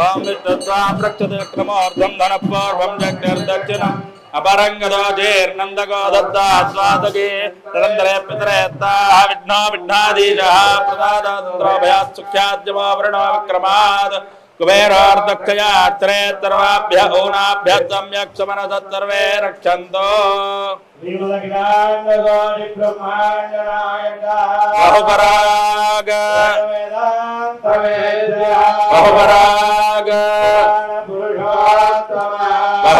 ఓం చక్రమోర్ధం ధనపూర్వం జగ్నిర్దక్షిణం అపరంగదోజేర్నందగోదత్తాస్వాదగే నిరంతరే పితరేత్తాః విఘ్నో విఘ్నాదీజः ప్రదాదాతంత్రోభయాత్ సుఖ్యాద్యమావృణో విక్రమాద్ కుబేరార్దక్షయాత్రేత్తర్వాభ్య ఊనాభ్య సమ్యక్ సమనదత్ సర్వే రక్షంతో బహుపరాగ బహుపరాగ.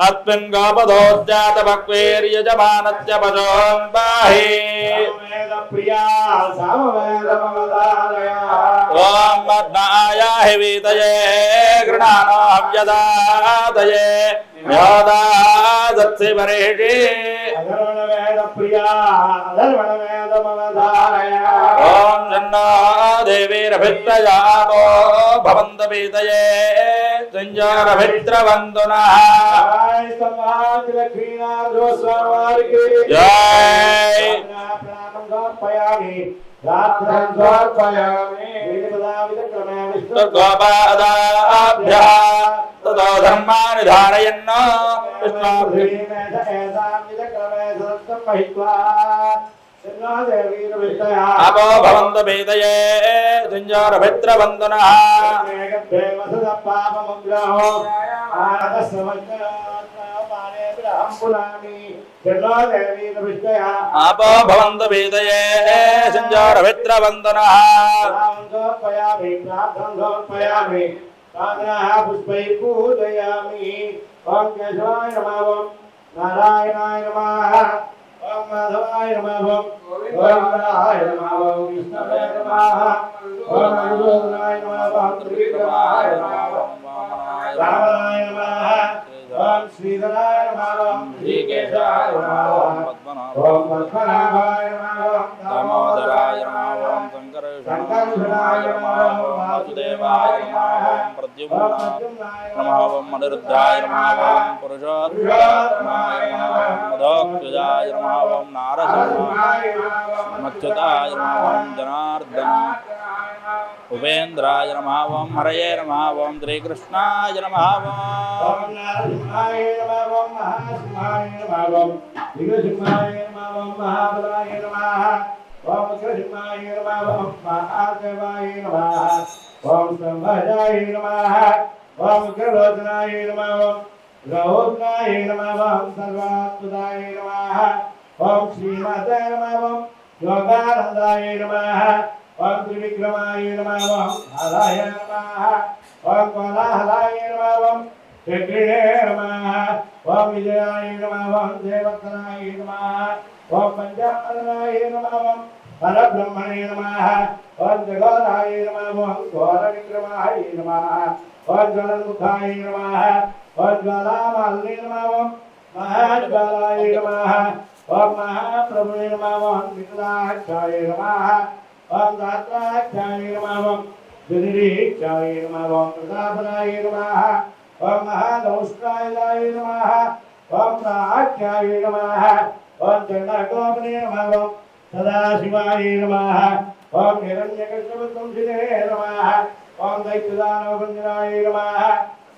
अस्मिन्गापदोज्जातभक्वेर्यजमानत्यपजोन्बाहे ॐ मद्नायाहि वीतये गृणानो हव्यदातये योदादत्सि परेषि ॐ जन्ना देवीरभित्रयामो कुंजर मित्र बंधुना जय समाज लक्ष्मीनाथ गोस्वामी की। जय। प्रणाम समर्पयामि रात्रं समर्पयामि गोपादाभ्या ततो धर्मान् అపో భవంత భేదయే సంజారభిత్రవందునః ఆపో భవంత భేదయే సంజారభిత్రవందునః పుష్పై పూజయామి ఓం కేశవాయ నమః ప్రద్యుమ్నాయ నమః ఓం అనిరుద్ధాయ నమః ఓం పురుషోత్తమాయ నమః ఓం మధోక్షజాయ నమః ఓం నారసింహాయ మచ్యుతాయ నమః ఓం జనార్దన ఉపేంద్రాయ నమః ఓం హరయే నమః ఓం సంభాజాయ నమః ఓం ఓం నరసింహాయ ఓం ఉగ్రలోచనాయ నమః రౌద్రాయ నమః ఓం సర్వాత్మదాయ నమః ఓం శ్రీమాతాయ నమః ఓం యోగానందాయ నమః ఓం త్రివిక్రమాయ నమః ఓం హరాయ నమః ఓం కోలాహలాయ నమః ఓం చక్రిణే నమః ఓం విజయాయ నమః ఓం దేవతనాయ నమః ఓం పంచామరాయ నమః ఓం పరబ్రహ్మణే నమః ఓం జగోదాయ నమః ఓం ఘోరవిక్రమాయ నమః ఓం జ్వలముఖాయ నమః ఓం జ్వాలామాలినే నమః ఓం మహాజ్వాలాయ నమః ఓం మహాప్రభునే నమః ఓం వికలాక్షాయ నమః ఓం దాత్రాక్షాయ నమః ఓం దురిరీక్షాయ నమః ఓం ప్రతాపరాయ నమః ఓం మహాదౌష్ట్రాయ నమః ఓం ప్రాఖ్యాయ నమః ఓం చండగోపనే నమః ఓం సదాశివాయ నమః ఓం హిరణ్యకృష్ణవంశినే నమః ఓం దైత్యదానవకుంజనాయ నమః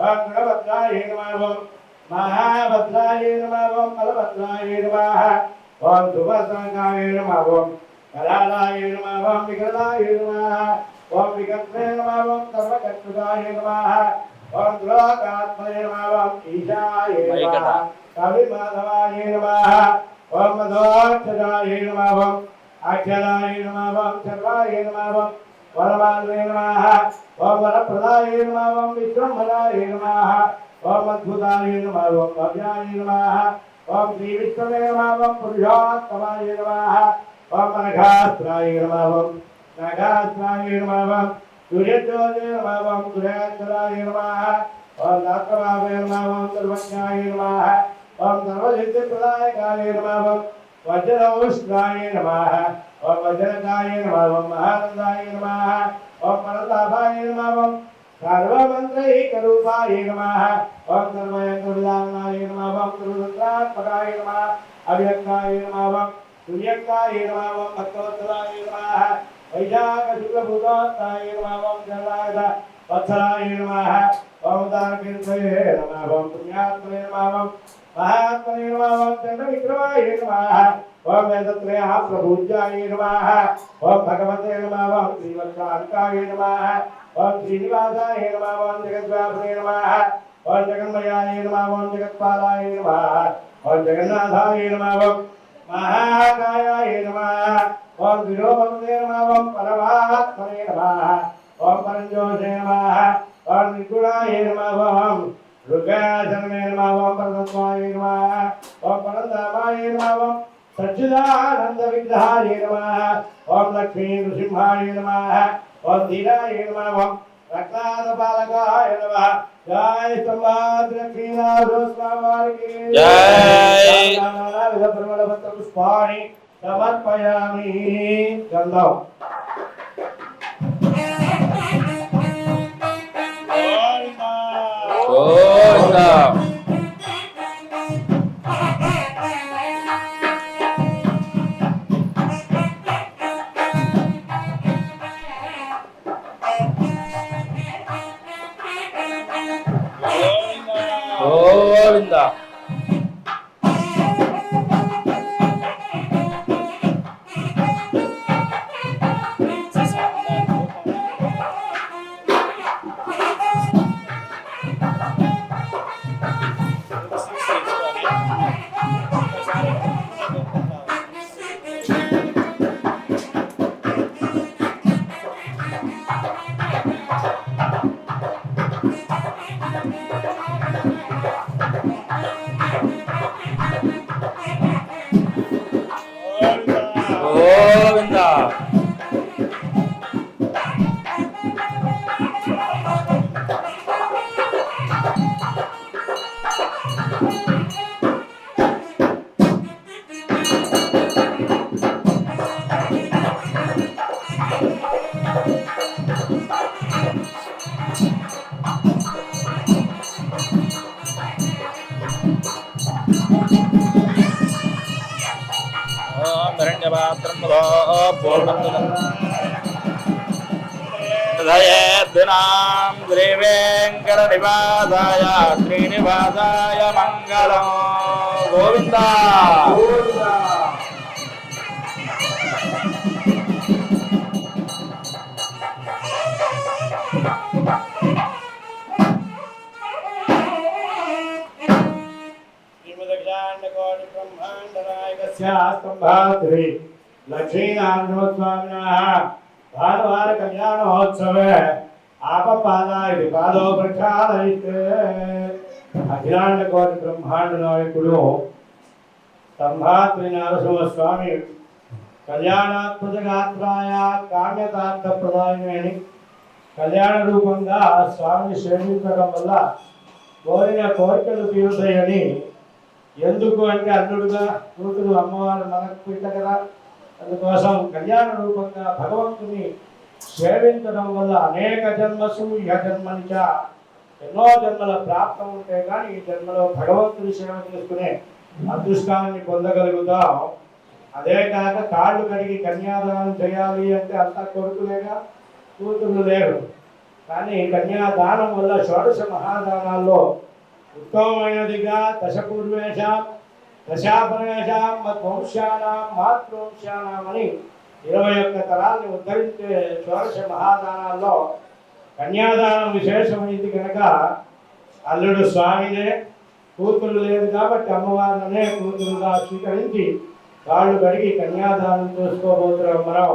ఓం గణభద్రాయ నమః ఓం మహాభద్రాయ నమః ఓం బలభద్రాయ నమః ఓం సుభద్రాయ నమః ఓం కళాలాయ నమః ఓం వికలాయ నమః ఓం వికర్ణే నమః ఓం సర్వకర్తృకాయ నమః ఓం దురాకాత్మనే నమః ఓం ఈశాయ నమః కవిమాధవాయ నమః ఓం మధోక్షరాయ నమః ఓం అక్షరాయ నమః ఓం సర్వాయ నమః ఓం వరమాలే నమః ఓం వరప్రదాయ నమః విశ్వంభరాయ నమః ఓం అద్భుతాయ నమః భవ్యాయ నమః ఓం శ్రీ విష్ణవే పురుషోత్తమాయ నమః ఓం నఘాస్త్రాయ నఘాస్త్రాయ సూర్యజ్యోతి నమః ఓం సర్వజ్ఞాయ నమః ఓం సర్వసిద్ధిప్రదాయకాయ నమః ఓం వజ్రౌష్ణాయ నమః ఓం వజ్రకాయ నమః ఓం మహానందాయ నమః ఓం పరతాపాయ నమః ఓం సర్వమంత్రైకరూపాయ నమః ఓం సర్వయంత్రవిధానాయ నమః ఓం సర్వతంత్రాత్మకాయ నమః అవ్యక్తాయ నమః ఓం సూర్యకాయ నమః ఓం భక్తవత్సలాయ నమః వైశాఖశుక్లభూతాయ నమః ఓం జలాయ వత్సలాయ నమః ఓం దానకీర్తయే నమః ఓం పుణ్యాత్మనే నమః ఓం మహాత్మనే నమః ఓం చంద్రవిక్రమాయ నమః ఓం వేదత్రయ ప్రభూజ్యాయ నమః ఓం భగవతే నమః ఓం శ్రీవత్సాంకాయ నమః ఓం శ్రీనివాసాయ నమః ఓం జగద్వ్యాపనే నమః ఓం జగన్మయాయ నమః ఓం జగత్పాలాయ నమః ఓం జగన్నాథాయ నమః ఓం మహాకాయాయ నమః ఓం విరోభవతే నమః ఓం పరమాత్మనే నమః ఓం నమః ఓం నిర్గుణాయ నమః ఓం రుగాసనమే నమ ఓం పరతత్వాయ నమ ఓం పరంధామాయ నమ ఓం సచ్చిదానంద విగ్రహాయ నమ ఓం లక్ష్మీ నృసింహాయ నమ ఓం ధీరాయ నమ ఓం రత్నాదపాలకాయ నమ జయ సంవాద లక్ష్మీనాథ స్వామి పుష్పాణి సమర్పయామి గంధం గోవిందా గోవిందా ఓం హిరణ్యపాత్రం మధో పూర్ణం శ్రీనివాసాయ మంగళం గోవిందా శ్రీమదక్షాండకోటి బ్రహ్మాండనాయకస్య స్తంభాద్రి లక్ష్మీనారాయణస్వామినः భానువార కళ్యాణోత్సవే ఆపపాదాయ పాదో ప్రక్షాళయితే అఖిలాండకోటి బ్రహ్మాండ నాయకుడు స్తంభాద్రి నరసింహస్వామి కళ్యాణాత్మక గాత్రాయ కామ్యతార్థ ప్రదాయని కళ్యాణ రూపంగా స్వామిని సేవించడం వల్ల కోరిన కోరికలు తీరుతాయని ఎందుకు అంటే అల్లుడుగా కూతురు అమ్మవారు మనకు పిట్ట కదా? అందుకోసం కళ్యాణ రూపంగా భగవంతుని సేవించడం వల్ల అనేక జన్మసు ఇహ జన్మనిచ ఎన్నో జన్మల ప్రాప్తం ఉంటే కానీ ఈ జన్మలో భగవంతుని సేవ చేసుకునే అదృష్టాన్ని పొందగలుగుతాం. అదే కాక కాళ్ళు కడిగి కన్యాదానం చేయాలి అంటే అంత కొడుకులేగా? కూతురు లేరు. కానీ కన్యాదానం వల్ల షోడశ మహాదానాల్లో ఉత్తమమైనదిగా దశపూర్వేష దశాపరేష మధ్వంశానాం మాతృవంశానాం అని ఇరవై ఒక్క తరాల్ని ఉద్ధరించే షోడశ మహాదానాల్లో కన్యాదానం విశేషమైంది కనుక అల్లుడు స్వామినే కూతురు లేదు కాబట్టి అమ్మవారినే కూతురుగా స్వీకరించి కాళ్ళు కడిగి కన్యాదానం చేసుకోబోతున్నాం మనం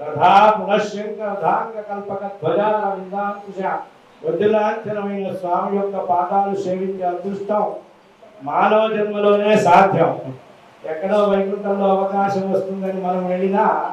రథా పునశ్శంకర ధాంగ కల్పక ధ్వజాల విందాంకుశ వద్దులాంఛనమైన స్వామి యొక్క పాదాలు సేవించే అదృష్టం మానవ జన్మలోనే సాధ్యం. ఎక్కడో వైకుంఠంలో అవకాశం వస్తుందని మనం వెళ్ళినా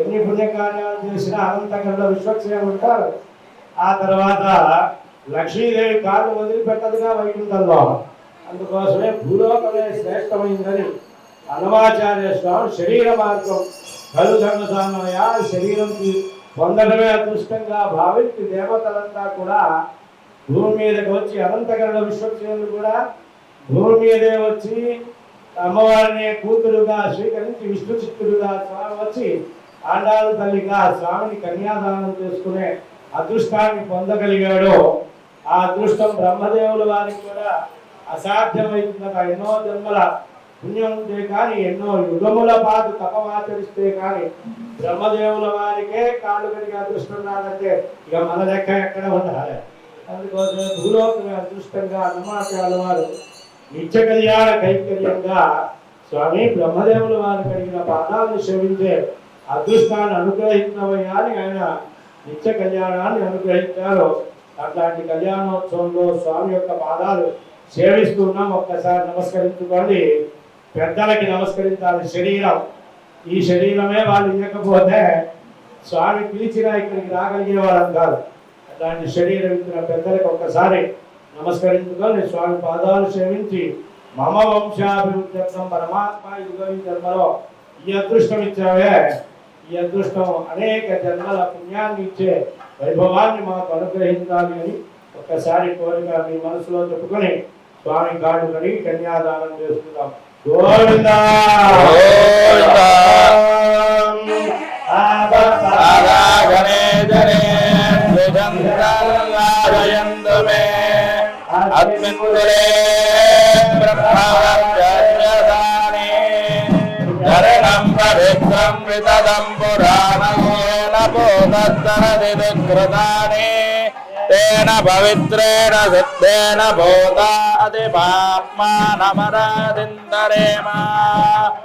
ఎన్ని పుణ్యకార్యాలు చేసినా అనంతకంలో విశ్వక్సేనుడు ఉంటారు. ఆ తర్వాత లక్ష్మీదేవి కాళ్ళు వదిలిపెట్టదుగా వైకుంఠంలో. అందుకోసమే భూలోకమే శ్రేష్టమైందని అనవాచార్య స్వామి శరీర మార్గం. కలుధర్మ సామయ శరీరం పొందడమే అదృష్టంగా భావించి దేవతలంతా కూడా భూమి మీదకి వచ్చి అనంతకరణ విశ్వక్సేనుడు కూడా భూమి మీదే వచ్చి అమ్మవారిని కూతురుగా స్వీకరించి విష్ణు చిత్తుడుగా స్వామి వచ్చి ఆండాలు తల్లిగా స్వామిని కన్యాదానం చేసుకునే అదృష్టాన్ని పొందగలిగాడు ఆ అదృష్టం బ్రహ్మదేవుల వారికి కూడా అసాధ్యమైందట ఎన్నో జన్మల పుణ్యం ఉంటే కానీ ఎన్నో యుగముల పాటు తపమాచరిస్తే కానీ బ్రహ్మదేవుల వారికే కాళ్ళు కడిగి అదృష్టం రాదంటే ఇక మన లెక్క ఎక్కడ ఉండాలి? అందుకోసం భూలోకమే అదృష్టంగా అన్నమాచార్య వారు నిత్య కళ్యాణ కైంకర్యంగా స్వామి బ్రహ్మదేవుల వారు కలిగిన పాదాలను సేవించే అదృష్టాన్ని అనుగ్రహించవయ్యా అని ఆయన నిత్య కళ్యాణాన్ని అనుగ్రహించారు. అట్లాంటి కళ్యాణోత్సవంలో స్వామి యొక్క పాదాలు సేవిస్తున్నాం ఒక్కసారి నమస్కరించుకోండి. పెద్దలకి నమస్కరించాలి శరీరం. ఈ శరీరమే వాళ్ళు ఇవ్వకపోతే స్వామి పిలిచినా ఇక్కడికి రాగలిగే వాళ్ళం కాదు. అలాంటి శరీరం ఇచ్చిన పెద్దలకు ఒక్కసారి నమస్కరించుకొని స్వామి పాదాలు సేవించి మమ వంశాభివృద్ధం పరమాత్మ యుగ జన్మలో ఈ అదృష్టం ఇచ్చావే. ఈ అదృష్టం అనేక జన్మల పుణ్యాన్ని ఇచ్చే వైభవాన్ని మాకు అనుగ్రహించాలి అని ఒక్కసారి కోరిక మీ మనసులో చెప్పుకొని స్వామి గాడు కడిగి కన్యాదానం చేసుకుందాం గోవిందా. గోవిందా. అస్మిన్పురే బ్రహ్మవర్చర్యదానే చరణం పవిత్రం వితదం పురాణేన బోధస్తరది వికృతాని తేన పవిత్రేణ సిద్ధేన భూతాది పాప్మానమరాదిందరేమా